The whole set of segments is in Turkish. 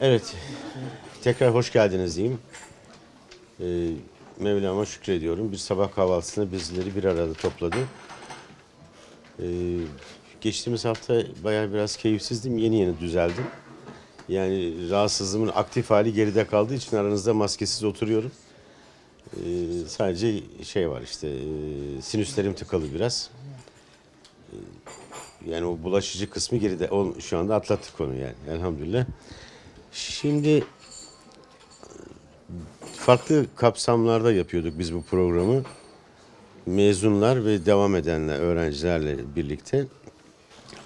Evet, tekrar hoş geldiniz diyeyim. Ee, Mevlam'a şükrediyorum. Bir sabah kahvaltısında bizleri bir arada topladı. Ee, geçtiğimiz hafta bayağı biraz keyifsizdim. Yeni yeni düzeldim. Yani rahatsızlığımın aktif hali geride kaldığı için aranızda maskesiz oturuyorum. Ee, sadece şey var işte, e, sinüslerim tıkalı biraz. Ee, yani o bulaşıcı kısmı geride, şu anda atlattık onu yani elhamdülillah. Şimdi farklı kapsamlarda yapıyorduk biz bu programı. Mezunlar ve devam edenler, öğrencilerle birlikte.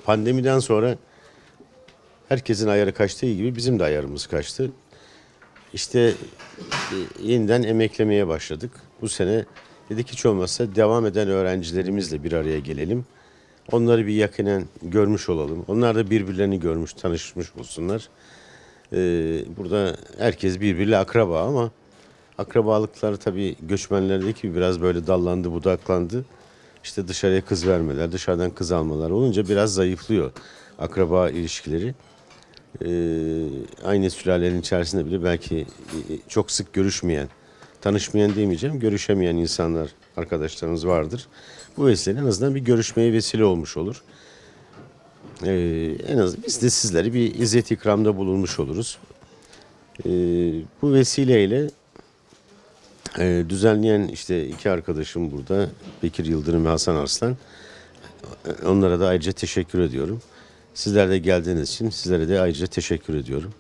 Pandemiden sonra herkesin ayarı kaçtığı gibi bizim de ayarımız kaçtı. İşte e, yeniden emeklemeye başladık. Bu sene dedik hiç olmazsa devam eden öğrencilerimizle bir araya gelelim. Onları bir yakinen görmüş olalım. Onlar da birbirlerini görmüş, tanışmış olsunlar. Ee, burada herkes birbiriyle akraba ama akrabalıklar tabii göçmenlerdeki biraz böyle dallandı, budaklandı. İşte dışarıya kız vermeler, dışarıdan kız almalar olunca biraz zayıflıyor akraba ilişkileri. Ee, aynı sülalenin içerisinde bile belki e, çok sık görüşmeyen, tanışmayan demeyeceğim, görüşemeyen insanlar, arkadaşlarımız vardır. Bu vesileyle en azından bir görüşmeye vesile olmuş olur. Ee, en az biz de sizlere bir izzet ikramda bulunmuş oluruz. Ee, bu vesileyle e, düzenleyen işte iki arkadaşım burada Bekir Yıldırım ve Hasan Arslan. Onlara da ayrıca teşekkür ediyorum. Sizler de geldiğiniz için sizlere de ayrıca teşekkür ediyorum.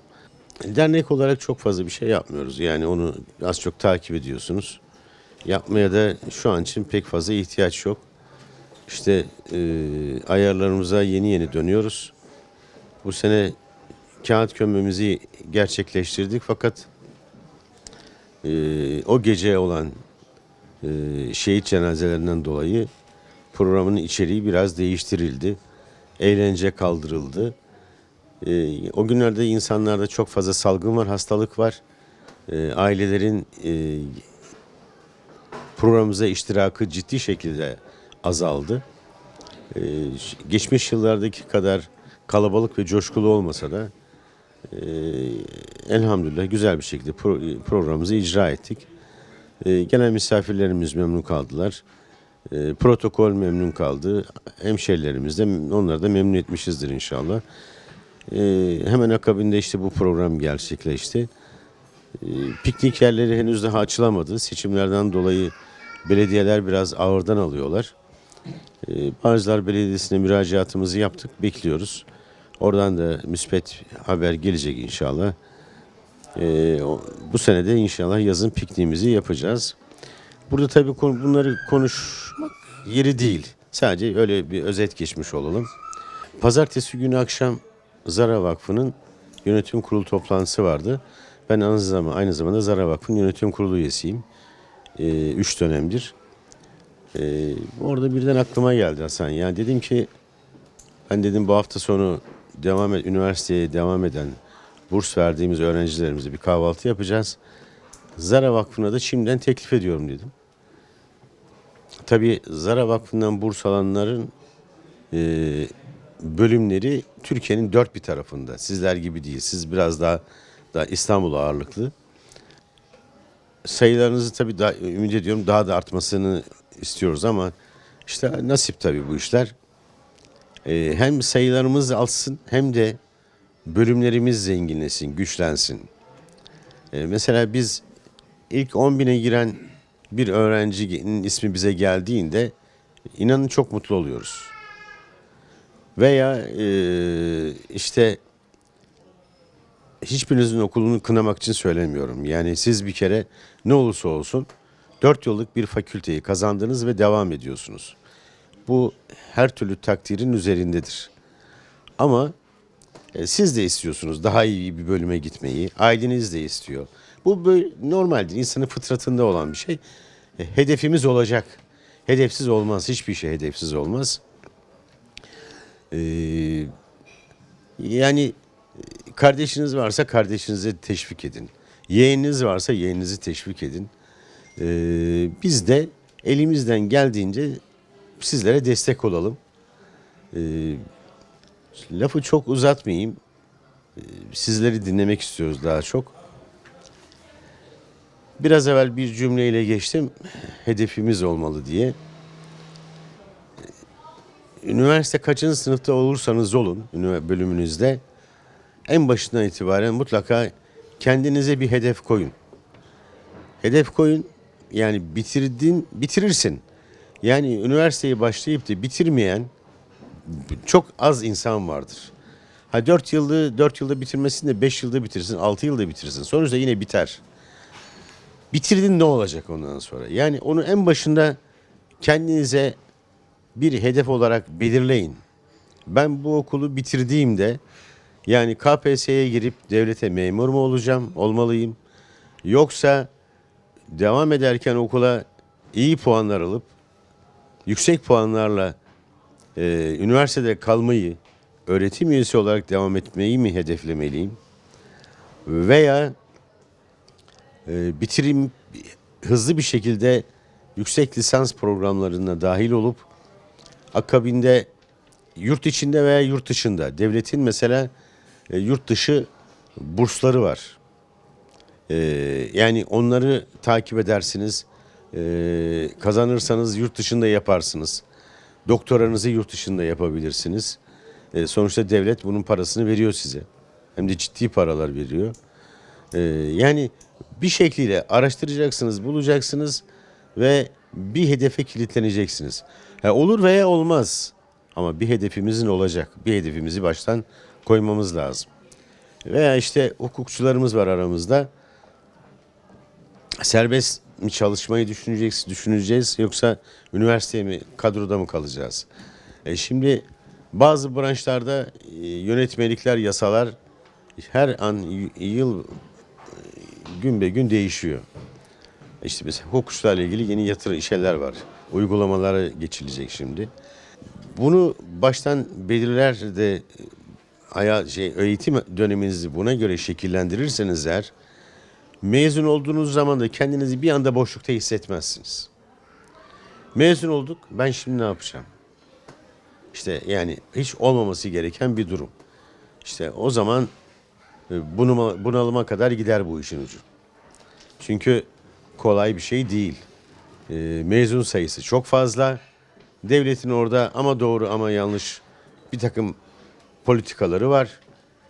Dernek olarak çok fazla bir şey yapmıyoruz. Yani onu az çok takip ediyorsunuz. Yapmaya da şu an için pek fazla ihtiyaç yok. İşte e, ayarlarımıza yeni yeni dönüyoruz. Bu sene kağıt kömmemizi gerçekleştirdik fakat e, o gece olan e, şehit cenazelerinden dolayı programın içeriği biraz değiştirildi. Eğlence kaldırıldı. E, o günlerde insanlarda çok fazla salgın var, hastalık var. E, ailelerin e, programımıza iştirakı ciddi şekilde azaldı. Ee, geçmiş yıllardaki kadar kalabalık ve coşkulu olmasa da e, elhamdülillah güzel bir şekilde pro- programımızı icra ettik. E, gelen misafirlerimiz memnun kaldılar. E, protokol memnun kaldı. Hemşerilerimiz de onları da memnun etmişizdir inşallah. E, hemen akabinde işte bu program gerçekleşti. E, piknik yerleri henüz daha açılamadı. Seçimlerden dolayı belediyeler biraz ağırdan alıyorlar. Ee, Bağcılar Belediyesi'ne müracaatımızı yaptık, bekliyoruz. Oradan da müspet haber gelecek inşallah. Ee, bu sene de inşallah yazın pikniğimizi yapacağız. Burada tabii bunları konuşmak yeri değil. Sadece öyle bir özet geçmiş olalım. Pazartesi günü akşam Zara Vakfı'nın yönetim kurulu toplantısı vardı. Ben aynı zamanda, aynı zamanda Zara Vakfı'nın yönetim kurulu üyesiyim. Ee, üç dönemdir. Ee, orada birden aklıma geldi Hasan. Yani dedim ki ben dedim bu hafta sonu devam et, üniversiteye devam eden burs verdiğimiz öğrencilerimize bir kahvaltı yapacağız. Zara Vakfı'na da şimdiden teklif ediyorum dedim. Tabii Zara Vakfı'ndan burs alanların e, bölümleri Türkiye'nin dört bir tarafında. Sizler gibi değil. Siz biraz daha, daha İstanbul ağırlıklı sayılarınızı tabii daha, ümit ediyorum daha da artmasını istiyoruz ama işte nasip tabii bu işler. Ee, hem sayılarımız alsın hem de bölümlerimiz zenginleşsin, güçlensin. Ee, mesela biz ilk 10 bine giren bir öğrencinin ismi bize geldiğinde inanın çok mutlu oluyoruz. Veya e, işte hiçbirinizin okulunu kınamak için söylemiyorum. Yani siz bir kere ne olursa olsun dört yıllık bir fakülteyi kazandınız ve devam ediyorsunuz. Bu her türlü takdirin üzerindedir. Ama e, siz de istiyorsunuz daha iyi bir bölüme gitmeyi, aileniz de istiyor. Bu böyle normaldir, insanın fıtratında olan bir şey. E, hedefimiz olacak. Hedefsiz olmaz, hiçbir şey hedefsiz olmaz. Ee, yani kardeşiniz varsa kardeşinizi teşvik edin. Yeğeniniz varsa yeğeninizi teşvik edin. Ee, biz de elimizden geldiğince sizlere destek olalım. Ee, lafı çok uzatmayayım. sizleri dinlemek istiyoruz daha çok. Biraz evvel bir cümleyle geçtim. Hedefimiz olmalı diye. Üniversite kaçıncı sınıfta olursanız olun bölümünüzde en başından itibaren mutlaka kendinize bir hedef koyun. Hedef koyun. Yani bitirdin, bitirirsin. Yani üniversiteyi başlayıp da bitirmeyen çok az insan vardır. Ha 4 yılda 4 yılda bitirmesin de 5 yılda bitirsin, 6 yılda bitirsin. Sonuçta yine biter. Bitirdin ne olacak ondan sonra? Yani onu en başında kendinize bir hedef olarak belirleyin. Ben bu okulu bitirdiğimde yani KPSS'ye girip devlete memur mu olacağım, olmalıyım? Yoksa devam ederken okula iyi puanlar alıp yüksek puanlarla e, üniversitede kalmayı, öğretim üyesi olarak devam etmeyi mi hedeflemeliyim? Veya e, bitirim hızlı bir şekilde yüksek lisans programlarına dahil olup akabinde yurt içinde veya yurt dışında devletin mesela e, yurt dışı bursları var. E, yani onları takip edersiniz. E, kazanırsanız yurt dışında yaparsınız. Doktoranızı yurt dışında yapabilirsiniz. E, sonuçta devlet bunun parasını veriyor size. Hem de ciddi paralar veriyor. E, yani bir şekliyle araştıracaksınız, bulacaksınız ve bir hedefe kilitleneceksiniz. Ha, olur veya olmaz. Ama bir hedefimizin olacak. Bir hedefimizi baştan koymamız lazım. Veya işte hukukçularımız var aramızda. Serbest mi çalışmayı düşüneceğiz, düşüneceğiz yoksa üniversiteye mi kadroda mı kalacağız? E şimdi bazı branşlarda e, yönetmelikler, yasalar her an yıl e, gün be gün değişiyor. İşte mesela hukukçularla ilgili yeni yatırı şeyler var. Uygulamalara geçilecek şimdi. Bunu baştan belirler de e, şey eğitim döneminizi buna göre şekillendirirseniz eğer mezun olduğunuz zaman da kendinizi bir anda boşlukta hissetmezsiniz. Mezun olduk. Ben şimdi ne yapacağım? İşte yani hiç olmaması gereken bir durum. İşte o zaman e, bunuma, bunalıma kadar gider bu işin ucu. Çünkü kolay bir şey değil. E, mezun sayısı çok fazla. Devletin orada ama doğru ama yanlış bir takım politikaları var.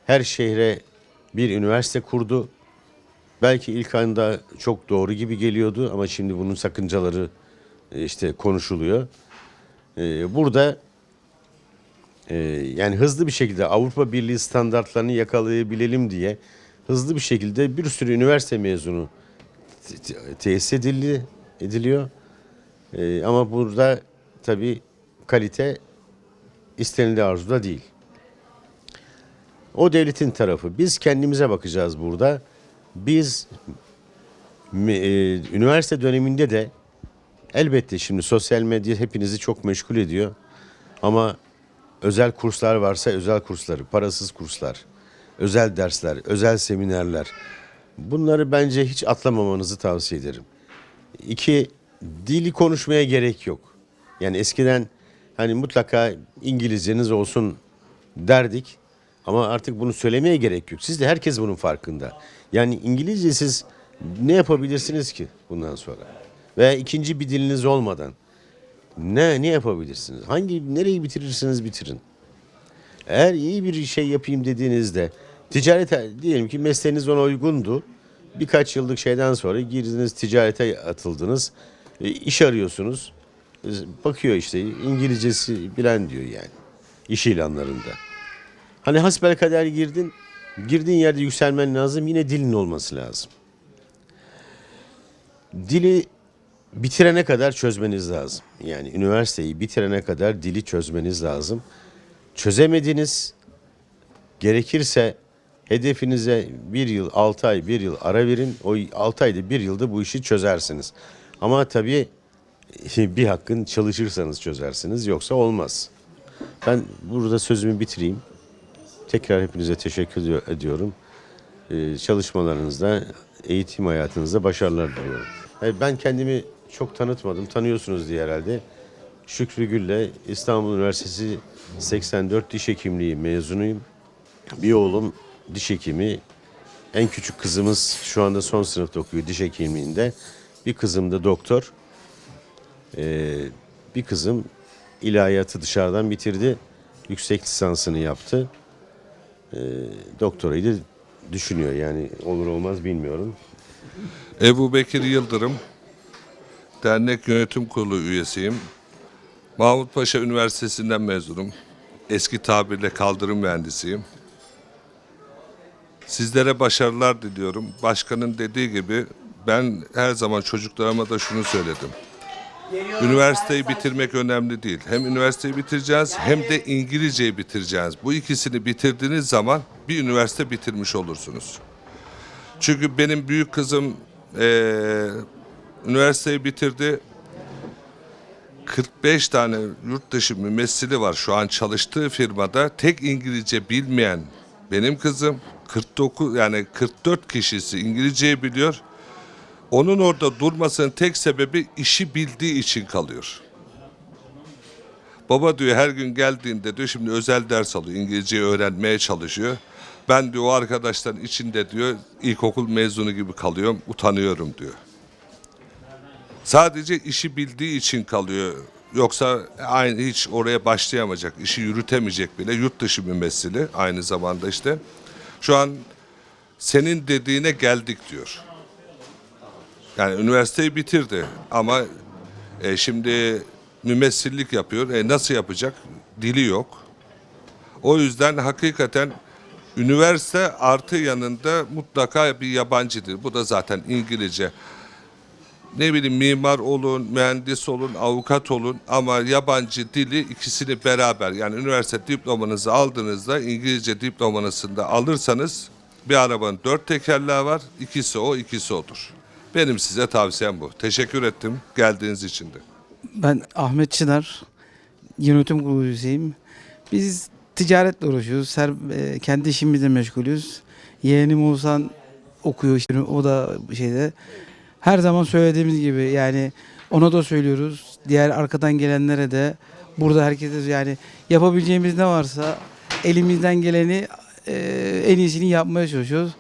Her şehre bir üniversite kurdu. Belki ilk anda çok doğru gibi geliyordu ama şimdi bunun sakıncaları e, işte konuşuluyor. E, Burada e, yani hızlı bir şekilde Avrupa Birliği standartlarını yakalayabilelim diye hızlı bir şekilde bir sürü üniversite mezunu te- te- tesis edildi, ediliyor. Ama burada tabii kalite istenildiği arzuda değil. O devletin tarafı. Biz kendimize bakacağız burada. Biz e, üniversite döneminde de elbette şimdi sosyal medya hepinizi çok meşgul ediyor. Ama özel kurslar varsa özel kursları, parasız kurslar, özel dersler, özel seminerler. Bunları bence hiç atlamamanızı tavsiye ederim. İki, dili konuşmaya gerek yok. Yani eskiden hani mutlaka İngilizceniz olsun derdik. Ama artık bunu söylemeye gerek yok. Siz de herkes bunun farkında. Yani İngilizce siz ne yapabilirsiniz ki bundan sonra? Veya ikinci bir diliniz olmadan ne ne yapabilirsiniz? Hangi nereyi bitirirsiniz bitirin. Eğer iyi bir şey yapayım dediğinizde ticarete diyelim ki mesleğiniz ona uygundu. Birkaç yıllık şeyden sonra girdiniz ticarete atıldınız. E, iş arıyorsunuz. E, Bakıyor işte İngilizcesi bilen diyor yani iş ilanlarında. Hani hasbelkader girdin. Girdiğin yerde yükselmen lazım. Yine dilin olması lazım. Dili bitirene kadar çözmeniz lazım. Yani üniversiteyi bitirene kadar dili çözmeniz lazım. Çözemediniz. Gerekirse hedefinize bir yıl, altı ay, bir yıl ara verin. O altı ayda, bir yılda bu işi çözersiniz. Ama tabii bir hakkın çalışırsanız çözersiniz. Yoksa olmaz. Ben burada sözümü bitireyim. Tekrar hepinize teşekkür ediyor- ediyorum. Ee, çalışmalarınızda, eğitim hayatınızda başarılar diliyorum. Ben kendimi çok tanıtmadım. Tanıyorsunuz diye herhalde. Şükrü Gülle, İstanbul Üniversitesi 84 Diş Hekimliği mezunuyum. Bir oğlum diş hekimi. En küçük kızımız şu anda son sınıfta okuyor diş hekimliğinde. Bir kızım da doktor. Ee, bir kızım ilahiyatı dışarıdan bitirdi. Yüksek lisansını yaptı. Ee, doktorayı da düşünüyor yani olur olmaz bilmiyorum. Ebu Bekir Yıldırım, dernek yönetim kurulu üyesiyim. Mahmut Paşa Üniversitesi'nden mezunum. Eski tabirle kaldırım mühendisiyim. Sizlere başarılar diliyorum. Başkanın dediği gibi ben her zaman çocuklarıma da şunu söyledim. Üniversiteyi bitirmek önemli değil. Hem üniversiteyi bitireceğiz hem de İngilizceyi bitireceğiz. Bu ikisini bitirdiğiniz zaman bir üniversite bitirmiş olursunuz. Çünkü benim büyük kızım eee, üniversiteyi bitirdi. 45 tane yurt dışı mümessili var şu an çalıştığı firmada. Tek İngilizce bilmeyen benim kızım 49 yani 44 kişisi İngilizceyi biliyor. Onun orada durmasının tek sebebi işi bildiği için kalıyor. Baba diyor her gün geldiğinde diyor şimdi özel ders alıyor. İngilizceyi öğrenmeye çalışıyor. Ben diyor o arkadaşların içinde diyor ilkokul mezunu gibi kalıyorum. Utanıyorum diyor. Sadece işi bildiği için kalıyor. Yoksa aynı hiç oraya başlayamayacak, işi yürütemeyecek bile. Yurt dışı mümessili aynı zamanda işte. Şu an senin dediğine geldik diyor. Yani üniversiteyi bitirdi ama e, şimdi mümessillik yapıyor. E, nasıl yapacak? Dili yok. O yüzden hakikaten üniversite artı yanında mutlaka bir yabancıdır. Bu da zaten İngilizce. Ne bileyim mimar olun, mühendis olun, avukat olun ama yabancı dili ikisini beraber yani üniversite diplomanızı aldığınızda İngilizce diplomanızı da alırsanız bir arabanın dört tekerleği var. ikisi o, ikisi odur. Benim size tavsiyem bu. Teşekkür ettim geldiğiniz için de. Ben Ahmet Çınar, yönetim kurulu üyesiyim. Biz ticaretle uğraşıyoruz. Her, e, kendi işimizle meşgulüz. Yeğenim Oğuzhan okuyor işte o da şeyde. Her zaman söylediğimiz gibi yani ona da söylüyoruz. Diğer arkadan gelenlere de burada herkese yani yapabileceğimiz ne varsa elimizden geleni e, en iyisini yapmaya çalışıyoruz.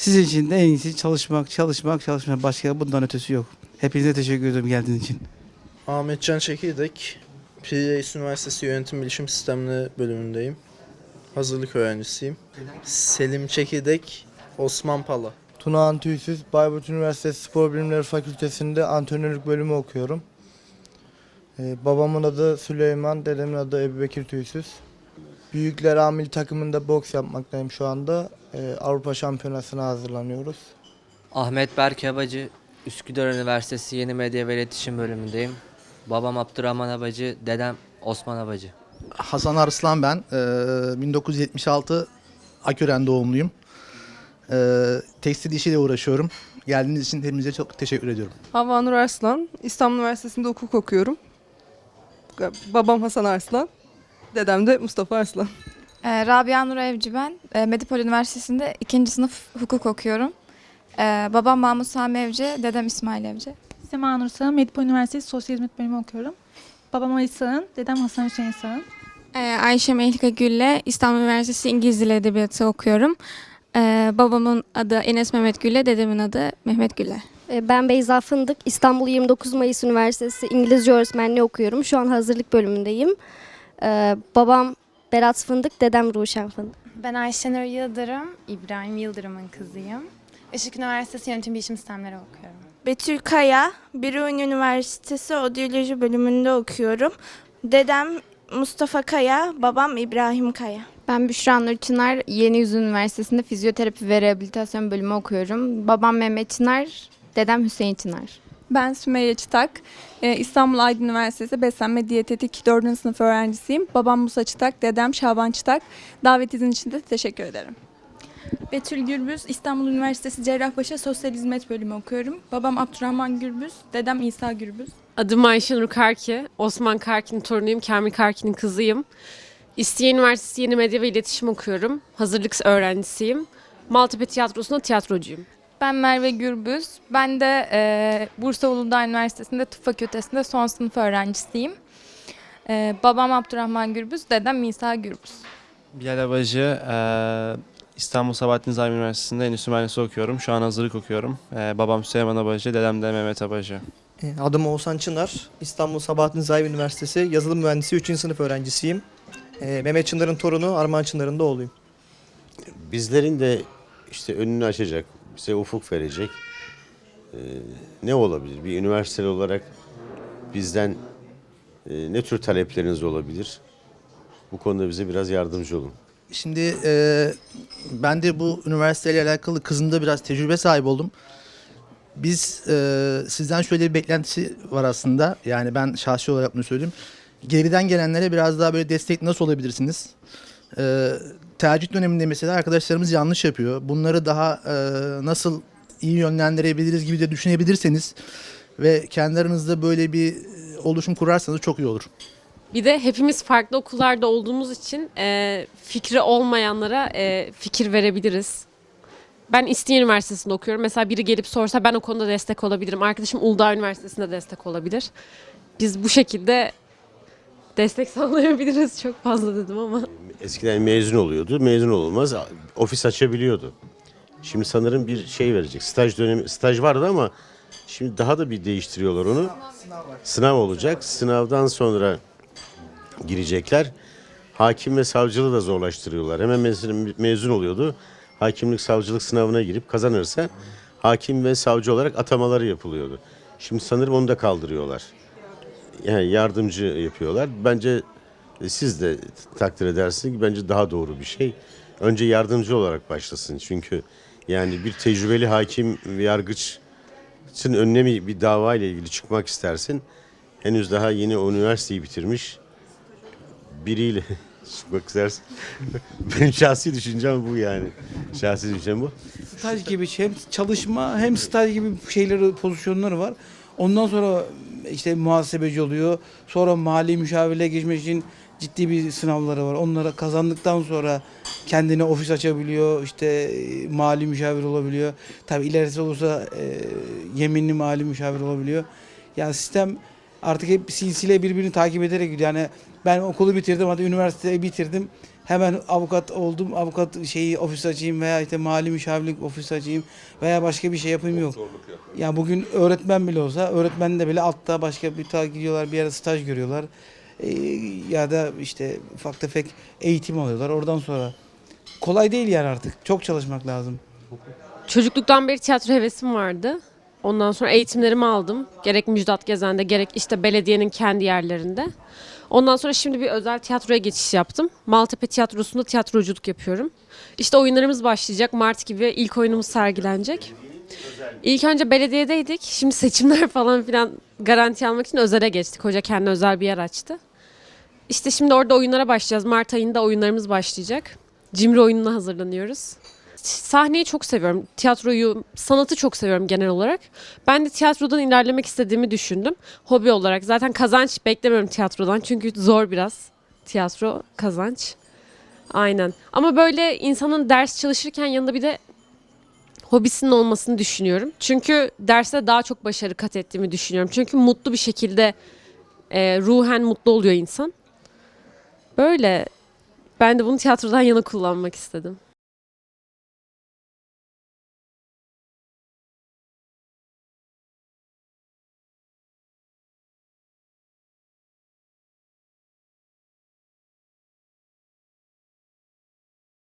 Sizin için de en iyisi çalışmak, çalışmak, çalışmak. Başka bundan ötesi yok. Hepinize teşekkür ederim geldiğiniz için. Ahmetcan Çekirdek, Prireis Üniversitesi Yönetim Bilişim Sistemleri bölümündeyim. Hazırlık öğrencisiyim. Selim Çekirdek, Osman Pala. Tuna Antüysüz, Bayburt Üniversitesi Spor Bilimleri Fakültesi'nde antrenörlük bölümü okuyorum. Ee, babamın adı Süleyman, dedemin adı Ebubekir Tüysüz. Büyükler amil takımında boks yapmaktayım şu anda. Ee, Avrupa Şampiyonası'na hazırlanıyoruz. Ahmet Berk Abacı, Üsküdar Üniversitesi Yeni Medya ve İletişim bölümündeyim. Babam Abdurrahman Abacı, dedem Osman Abacı. Hasan Arslan ben. Ee, 1976 Akören doğumluyum. Ee, tekstil işiyle uğraşıyorum. Geldiğiniz için hepinize çok teşekkür ediyorum. Hava Nur Arslan. İstanbul Üniversitesi'nde hukuk okuyorum. Babam Hasan Arslan. Dedem de Mustafa Arslan. Ee, Rabia Nur Evci ben. Ee, Medipol Üniversitesi'nde ikinci sınıf hukuk okuyorum. Ee, babam Mahmut Sami Evci, dedem İsmail Evci. Sema Nur Sağın, Medipol Üniversitesi Sosyal Hizmet Bölümü okuyorum. Babam Ali Sağın, dedem Hasan Hüseyin Sağın. Ee, Ayşe Mehlika Gül'le İstanbul Üniversitesi İngiliz Dili Edebiyatı okuyorum. Ee, babamın adı Enes Mehmet Gül'le, dedemin adı Mehmet Gül'le. Ee, Ben Beyza Fındık, İstanbul 29 Mayıs Üniversitesi İngilizce öğretmenliği okuyorum. Şu an hazırlık bölümündeyim. Ee, babam Berat Fındık, dedem Ruşen Fındık. Ben Ayşenur Yıldırım, İbrahim Yıldırım'ın kızıyım. Işık Üniversitesi Yönetim Bilişim Sistemleri okuyorum. Betül Kaya, Birun Üniversitesi Odyoloji bölümünde okuyorum. Dedem Mustafa Kaya, babam İbrahim Kaya. Ben Büşra Nur Çınar, Yeni Yüz Üniversitesi'nde Fizyoterapi ve Rehabilitasyon bölümü okuyorum. Babam Mehmet Çınar, dedem Hüseyin Çınar. Ben Sümeyye Çıtak. Ee, İstanbul Aydın Üniversitesi Beslenme Diyetetik 4. sınıf öğrencisiyim. Babam Musa Çıtak, dedem Şaban Çıtak. Davetiniz için de teşekkür ederim. Betül Gürbüz, İstanbul Üniversitesi Cerrahpaşa Sosyal Hizmet Bölümü okuyorum. Babam Abdurrahman Gürbüz, dedem İsa Gürbüz. Adım Ayşenur Karki, Osman Karki'nin torunuyum, Kamil Karki'nin kızıyım. İstiye Üniversitesi Yeni Medya ve İletişim okuyorum. Hazırlık öğrencisiyim. Maltepe Tiyatrosu'nda tiyatrocuyum. Ben Merve Gürbüz. Ben de e, Bursa Uludağ Üniversitesi'nde tıp fakültesinde son sınıf öğrencisiyim. E, babam Abdurrahman Gürbüz, dedem İsa Gürbüz. Bilal Abacı, eee, İstanbul Sabahattin Zaim Üniversitesi'nde Endüstri Mühendisliği okuyorum. Şu an hazırlık okuyorum. Ee, babam Süleyman Abacı, dedem de Mehmet Abacı. E, Adım Oğuzhan Çınar. İstanbul Sabahattin Zaim Üniversitesi Yazılım Mühendisi 3. sınıf öğrencisiyim. E, Mehmet Çınar'ın torunu Armağan Çınar'ın da oğluyum. Bizlerin de işte önünü açacak, bize ufuk verecek e, ne olabilir? Bir üniversiteli olarak bizden e, ne tür talepleriniz olabilir? Bu konuda bize biraz yardımcı olun. Şimdi e, ben de bu üniversiteyle alakalı kızımda biraz tecrübe sahibi oldum. Biz e, sizden şöyle bir beklentisi var aslında. Yani ben şahsi olarak bunu söyleyeyim. Geriden gelenlere biraz daha böyle destek nasıl olabilirsiniz? E, tercih döneminde mesela arkadaşlarımız yanlış yapıyor. Bunları daha e, nasıl iyi yönlendirebiliriz gibi de düşünebilirseniz ve kendi aranızda böyle bir e, oluşum kurarsanız çok iyi olur. Bir de hepimiz farklı okullarda olduğumuz için e, fikri olmayanlara e, fikir verebiliriz. Ben İstinye Üniversitesi'nde okuyorum. Mesela biri gelip sorsa ben o konuda destek olabilirim. Arkadaşım Uludağ Üniversitesi'nde destek olabilir. Biz bu şekilde destek sağlayabiliriz. Çok fazla dedim ama. Eskiden mezun oluyordu, mezun olmaz ofis açabiliyordu. Şimdi sanırım bir şey verecek. Staj dönemi, staj vardı ama şimdi daha da bir değiştiriyorlar onu. Sınav olacak. Sınavdan sonra girecekler. Hakim ve savcılığı da zorlaştırıyorlar. Hemen mezun, mezun oluyordu. Hakimlik savcılık sınavına girip kazanırsa hakim ve savcı olarak atamaları yapılıyordu. Şimdi sanırım onu da kaldırıyorlar. Yani yardımcı yapıyorlar. Bence siz de takdir edersiniz ki bence daha doğru bir şey. Önce yardımcı olarak başlasın. Çünkü yani bir tecrübeli hakim yargıçın önüne bir dava ile ilgili çıkmak istersin. Henüz daha yeni üniversiteyi bitirmiş biriyle çıkmak istersin. Benim şahsi düşüncem bu yani. Şahsi düşüncem bu. Staj gibi şey, hem çalışma hem staj gibi şeyleri pozisyonları var. Ondan sonra işte muhasebeci oluyor. Sonra mali müşavirliğe geçmek için ciddi bir sınavları var. Onları kazandıktan sonra kendine ofis açabiliyor. İşte e, mali müşavir olabiliyor. Tabi ilerisi olursa e, yeminli mali müşavir olabiliyor. Yani sistem artık hep silsile birbirini takip ederek gidiyor. Yani ben okulu bitirdim hadi üniversiteyi bitirdim. Hemen avukat oldum. Avukat şeyi ofis açayım veya işte mali müşavirlik ofis açayım veya başka bir şey yapayım yok. Ya bugün öğretmen bile olsa öğretmen de bile altta başka bir ta gidiyorlar bir yere staj görüyorlar. Ee, ya da işte ufak tefek eğitim alıyorlar. Oradan sonra kolay değil yani artık. Çok çalışmak lazım. Çocukluktan beri tiyatro hevesim vardı. Ondan sonra eğitimlerimi aldım. Gerek Müjdat Gezen'de gerek işte belediyenin kendi yerlerinde. Ondan sonra şimdi bir özel tiyatroya geçiş yaptım. Maltepe Tiyatrosu'nda tiyatroculuk yapıyorum. İşte oyunlarımız başlayacak. Mart gibi ilk oyunumuz sergilenecek. İlk önce belediyedeydik. Şimdi seçimler falan filan garanti almak için özele geçtik. Hoca kendi özel bir yer açtı. İşte şimdi orada oyunlara başlayacağız. Mart ayında oyunlarımız başlayacak. Cimri oyununa hazırlanıyoruz. Sahneyi çok seviyorum. Tiyatroyu, sanatı çok seviyorum genel olarak. Ben de tiyatrodan ilerlemek istediğimi düşündüm. Hobi olarak. Zaten kazanç beklemiyorum tiyatrodan. Çünkü zor biraz. Tiyatro kazanç. Aynen. Ama böyle insanın ders çalışırken yanında bir de hobisinin olmasını düşünüyorum. Çünkü derste daha çok başarı kat ettiğimi düşünüyorum. Çünkü mutlu bir şekilde e, ruhen mutlu oluyor insan. Böyle ben de bunu tiyatrodan yana kullanmak istedim.